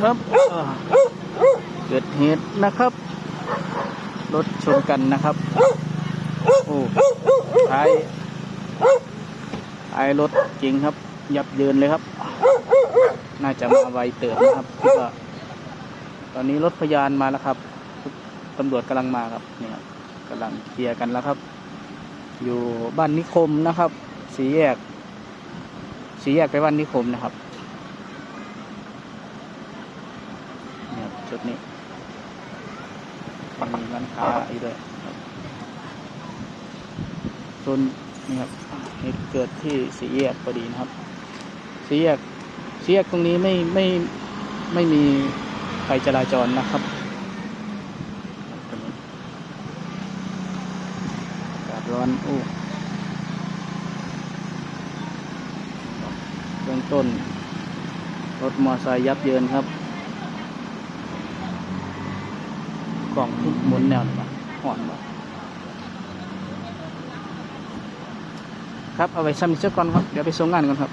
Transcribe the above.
ครับเกิดเหตุนะครับ รถชนกันนะครับ โอ้ท้ายท้ายรถจริงครับ ยับเยินเลยครับ น่าจะมาไวเติมนะครับคิดว่าตอนนี้รถพยานมาแล้วครับตำรวจกำลังมาครับนี่ครับกำลังเคลียร์กันแล้วครับ อยู่บ้านนิคมนะครับ สีแยก สีแยกไปบ้านนิคมนะครับ นี่ครับจุดนี้มีร้านค้าอยู่ด้วยครับส่วนนี่ครับเหตุเกิดที่สีแยกพอดีนะครับสีแยกสีแยกตรงนี้ไม่ไม่ไม่มีไฟจราจรนะครับตรงนี้อากาศร้อนโอ้เบื้องต้น รถมอเตอร์ไซค์ยับเยินครับ กล่องทุกหมุนแนวนี่ห่อนบ่ครับ เอาไว้ซ้ำอีกสักก่อนครับ เดี๋ยวไปส่งงานกันครับ